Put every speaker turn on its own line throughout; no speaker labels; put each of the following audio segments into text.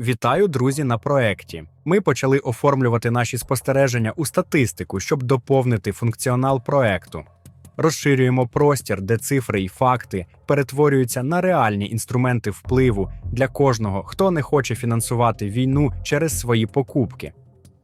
Вітаю, друзі, на проекті. Ми почали оформлювати наші спостереження у статистику, щоб доповнити функціонал проекту. Розширюємо простір, де цифри і факти перетворюються на реальні інструменти впливу для кожного, хто не хоче фінансувати війну через свої покупки.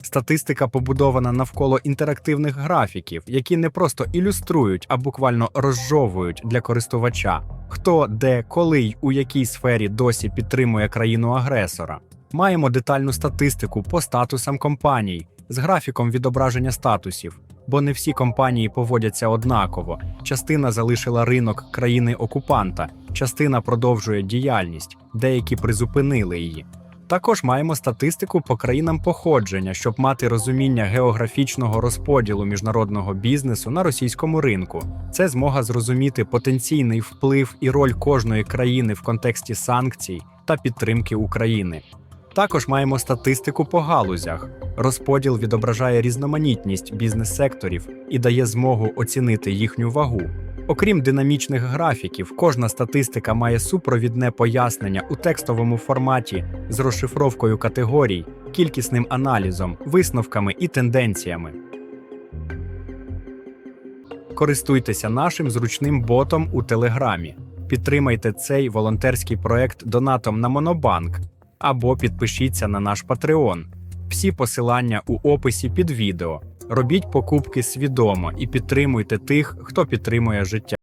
Статистика побудована навколо інтерактивних графіків, які не просто ілюструють, а буквально розжовують для користувача, хто, де, коли й у якій сфері досі підтримує країну-агресора. Маємо детальну статистику по статусам компаній з графіком відображення статусів, бо не всі компанії поводяться однаково. Частина залишила ринок країни-окупанта, частина продовжує діяльність, деякі призупинили її. Також маємо статистику по країнам походження, щоб мати розуміння географічного розподілу міжнародного бізнесу на російському ринку. Це змога зрозуміти потенційний вплив і роль кожної країни в контексті санкцій та підтримки України. Також маємо статистику по галузях. Розподіл відображає різноманітність бізнес-секторів і дає змогу оцінити їхню вагу. Окрім динамічних графіків, кожна статистика має супровідне пояснення у текстовому форматі з розшифровкою категорій, кількісним аналізом, висновками і тенденціями. Користуйтеся нашим зручним ботом у Телеграмі. Підтримайте цей волонтерський проект донатом на Монобанк або підпишіться на наш Patreon. Всі посилання у описі під відео. Робіть покупки свідомо і підтримуйте тих, хто підтримує життя.